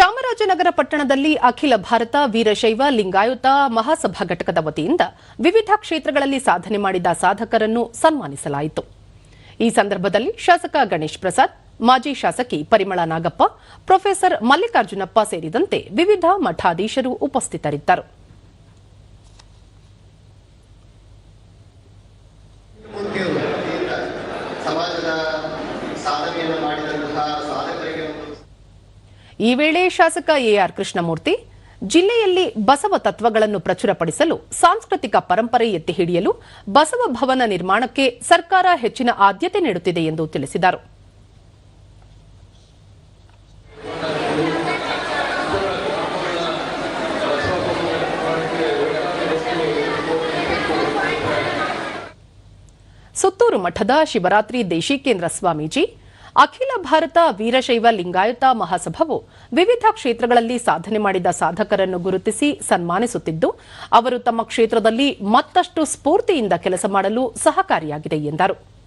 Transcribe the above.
ಚಾಮರಾಜನಗರ ಪಟ್ಟಣದಲ್ಲಿ ಅಖಿಲ ಭಾರತ ವೀರಶೈವ ಲಿಂಗಾಯತ ಮಹಾಸಭಾ ಘಟಕದ ವತಿಯಿಂದ ವಿವಿಧ ಕ್ಷೇತ್ರಗಳಲ್ಲಿ ಸಾಧನೆ ಮಾಡಿದ ಸಾಧಕರನ್ನು ಸನ್ಮಾನಿಸಲಾಯಿತು. ಈ ಸಂದರ್ಭದಲ್ಲಿ ಶಾಸಕ ಗಣೇಶ್ ಪ್ರಸಾದ್, ಮಾಜಿ ಶಾಸಕಿ ಪರಿಮಳ ನಾಗಪ್ಪ, ಪ್ರೊಫೆಸರ್ ಮಲ್ಲಿಕಾರ್ಜುನಪ್ಪ ಸೇರಿದಂತೆ ವಿವಿಧ ಮಠಾಧೀಶರು ಉಪಸ್ಥಿತರಿದ್ದರು. ಸಮಾಜದ ಸಾಧನೆಯನ್ನು ಮಾಡಿದಂತಹ ಈ ವೇಳೆ ಶಾಸಕ ಎಆರ್ ಕೃಷ್ಣಮೂರ್ತಿ, ಜಿಲ್ಲೆಯಲ್ಲಿ ಬಸವ ತತ್ವಗಳನ್ನು ಪ್ರಚುರಪಡಿಸಲು ಸಾಂಸ್ಕೃತಿಕ ಪರಂಪರೆ ಎತ್ತಿ ಹಿಡಿಯಲು ಬಸವ ಭವನ ನಿರ್ಮಾಣಕ್ಕೆ ಸರ್ಕಾರ ಹೆಚ್ಚಿನ ಆದ್ಯತೆ ನೀಡುತ್ತಿದೆ ಎಂದು ತಿಳಿಸಿದರು. ಸುತ್ತೂರು ಮಠದ ಶಿವರಾತ್ರಿ ದೇಶಿಕೇಂದ್ರ ಸ್ವಾಮೀಜಿ ಅಖಿಲ ಭಾರತ ವೀರಶೈವ ಲಿಂಗಾಯತ ಮಹಾಸಭಾವು ವಿವಿಧ ಕ್ಷೇತ್ರಗಳಲ್ಲಿ ಸಾಧನೆ ಮಾಡಿದ ಸಾಧಕರನ್ನು ಗುರುತಿಸಿ ಸನ್ಮಾನಿಸುತ್ತಿದ್ದು, ಅವರು ತಮ್ಮ ಕ್ಷೇತ್ರದಲ್ಲಿ ಮತ್ತಷ್ಟು ಸ್ಫೂರ್ತಿಯಿಂದ ಕೆಲಸ ಮಾಡಲು ಸಹಕಾರಿಯಾಗಿದೆ ಎಂದರು.